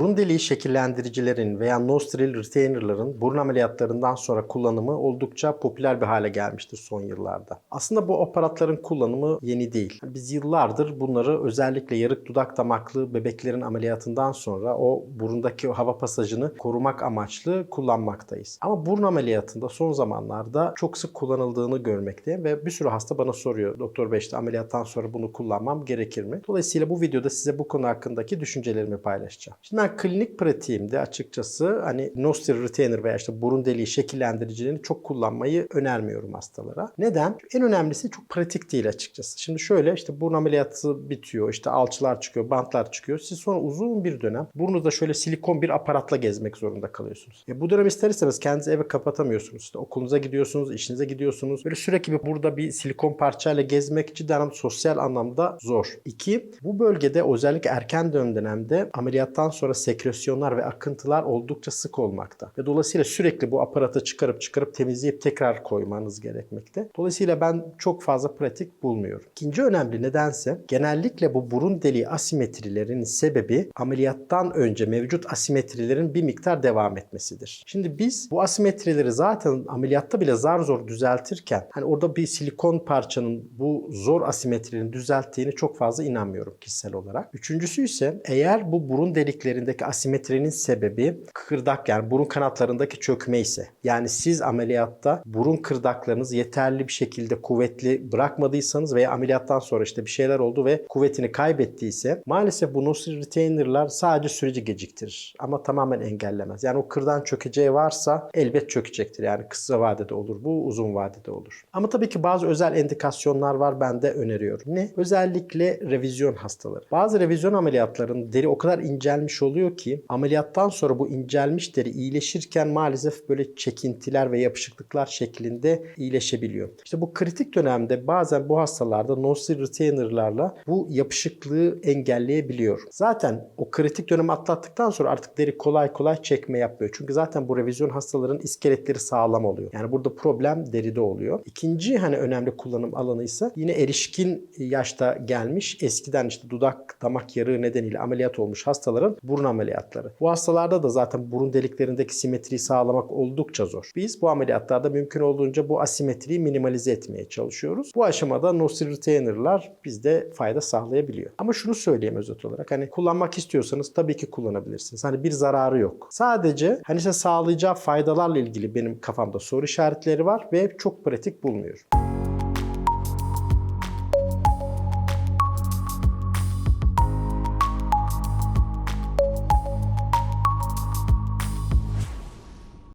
Burun deliği şekillendiricilerin veya nostril retainerların burun ameliyatlarından sonra kullanımı oldukça popüler bir hale gelmiştir son yıllarda. Aslında bu aparatların kullanımı yeni değil. Biz yıllardır bunları özellikle yarık dudak damaklı bebeklerin ameliyatından sonra o burundaki o hava pasajını korumak amaçlı kullanmaktayız. Ama burun ameliyatında son zamanlarda çok sık kullanıldığını görmekteyim ve bir sürü hasta bana soruyor. Doktor Bey işte ameliyattan sonra bunu kullanmam gerekir mi? Dolayısıyla bu videoda size bu konu hakkındaki düşüncelerimi paylaşacağım. Şimdi ben klinik pratiğimde açıkçası hani nostril retainer veya işte burun deliği şekillendiricilerini çok kullanmayı önermiyorum hastalara. Neden? En önemlisi çok pratik değil açıkçası. Şimdi şöyle işte burun ameliyatı bitiyor, işte alçılar çıkıyor, bantlar çıkıyor. Siz sonra uzun bir dönem burnunuzda şöyle silikon bir aparatla gezmek zorunda kalıyorsunuz. E bu dönem ister istemez kendinizi eve kapatamıyorsunuz. İşte okulunuza gidiyorsunuz, işinize gidiyorsunuz. Böyle sürekli bir burada bir silikon parçayla gezmek cidden sosyal anlamda zor. İki, bu bölgede özellikle erken dönem dönemde ameliyattan sonra sekresyonlar ve akıntılar oldukça sık olmakta. Ve dolayısıyla sürekli bu aparatı çıkarıp çıkarıp temizleyip tekrar koymanız gerekmekte. Dolayısıyla ben çok fazla pratik bulmuyorum. İkinci önemli nedense genellikle bu burun deliği asimetrilerin sebebi ameliyattan önce mevcut asimetrilerin bir miktar devam etmesidir. Şimdi biz bu asimetrileri zaten ameliyatta bile zar zor düzeltirken hani orada bir silikon parçanın bu zor asimetrilerini düzelttiğini çok fazla inanmıyorum kişisel olarak. Üçüncüsü ise eğer bu burun deliklerindeki asimetrinin sebebi kırdak yani burun kanatlarındaki çökme ise yani siz ameliyatta burun kırdaklarınız yeterli bir şekilde kuvvetli bırakmadıysanız veya ameliyattan sonra işte bir şeyler oldu ve kuvvetini kaybettiyse maalesef bu nostril retainer'lar sadece süreci geciktirir ama tamamen engellemez. Yani o kırdan çökeceği varsa elbet çökecektir. Yani kısa vadede olur bu, uzun vadede olur. Ama tabii ki bazı özel endikasyonlar var ben de öneriyorum. Ne? Özellikle revizyon hastaları. Bazı revizyon ameliyatlarının deri o kadar incelmiş oluyor ki ameliyattan sonra bu incelmiş deri iyileşirken maalesef böyle çekintiler ve yapışıklıklar şeklinde iyileşebiliyor. İşte bu kritik dönemde bazen bu hastalarda nostril retainer'larla bu yapışıklığı engelleyebiliyor. Zaten o kritik dönemi atlattıktan sonra artık deri kolay kolay çekme yapmıyor. Çünkü zaten bu revizyon hastaların iskeletleri sağlam oluyor. Yani burada problem deride oluyor. İkinci hani önemli kullanım alanı ise yine erişkin yaşta gelmiş eskiden işte dudak damak yarığı nedeniyle ameliyat olmuş hastaların burun ameliyatları. Bu hastalarda da zaten burun deliklerindeki simetriyi sağlamak oldukça zor. Biz bu ameliyatlarda mümkün olduğunca bu asimetriyi minimalize etmeye çalışıyoruz. Bu aşamada nostril retainer'lar bizde fayda sağlayabiliyor. Ama şunu söyleyeyim özet olarak hani kullanmak istiyorsanız tabii ki kullanabilirsiniz. Hani bir zararı yok. Sadece hani size sağlayacağı faydalarla ilgili benim kafamda soru işaretleri var ve çok pratik bulmuyorum.